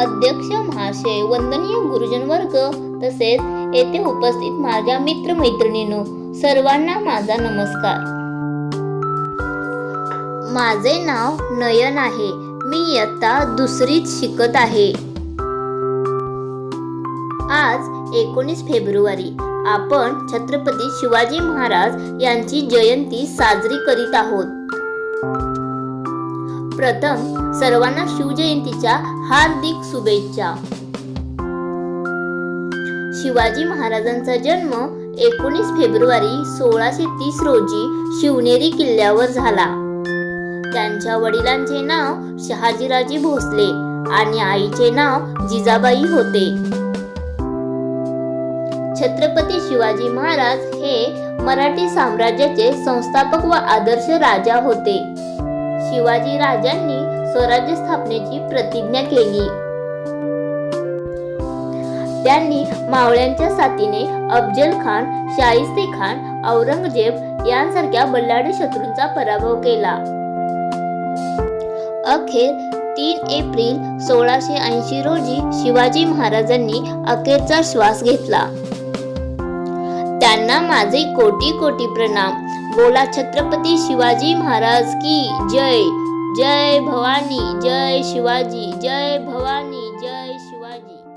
अध्यक्ष महाशय वंदनीय गुरुजन वर्ग तसेच येथे उपस्थित माझ्या मित्र मैत्रिणीनो सर्वांना माझा नमस्कार. माझे नाव नयन आहे. मी इयत्ता दुसरीत शिकत आहे. आज एकोणीस फेब्रुवारी. आपण छत्रपती शिवाजी महाराज यांची जयंती साजरी करीत आहोत. प्रथम सर्वांना शिवजयंतीच्या हार्दिक शुभेच्छा. शिवाजी महाराजांचा जन्म एकोणीस फेब्रुवारी सोळाशे तीस रोजी शिवनेरी किल्ल्यावर झाला. त्यांच्या वडिलांचे नाव शहाजीराजे भोसले आणि आईचे नाव जिजाबाई होते. छत्रपती शिवाजी महाराज हे मराठी साम्राज्याचे संस्थापक व आदर्श राजा होते. शिवाजी राजांनी स्वराज्य स्थापनेची प्रतिज्ञा केली. त्यांनी मावळ्यांच्या साथीने अफजल खान शाहिस्ते खान औरंगजेब यांसारख्या बल्लाढ्य शत्रूंचा पराभव केला. अखेर तीन एप्रिल सोळाशे ऐंशी रोजी शिवाजी महाराजांनी अखेरचा श्वास घेतला. त्यांना माझे कोटी कोटी प्रणाम. बोला छत्रपती शिवाजी महाराज की जय. Jay Bhagwanee, Jay Shivaji, Jay Bhagwanee, Jay Shivaji。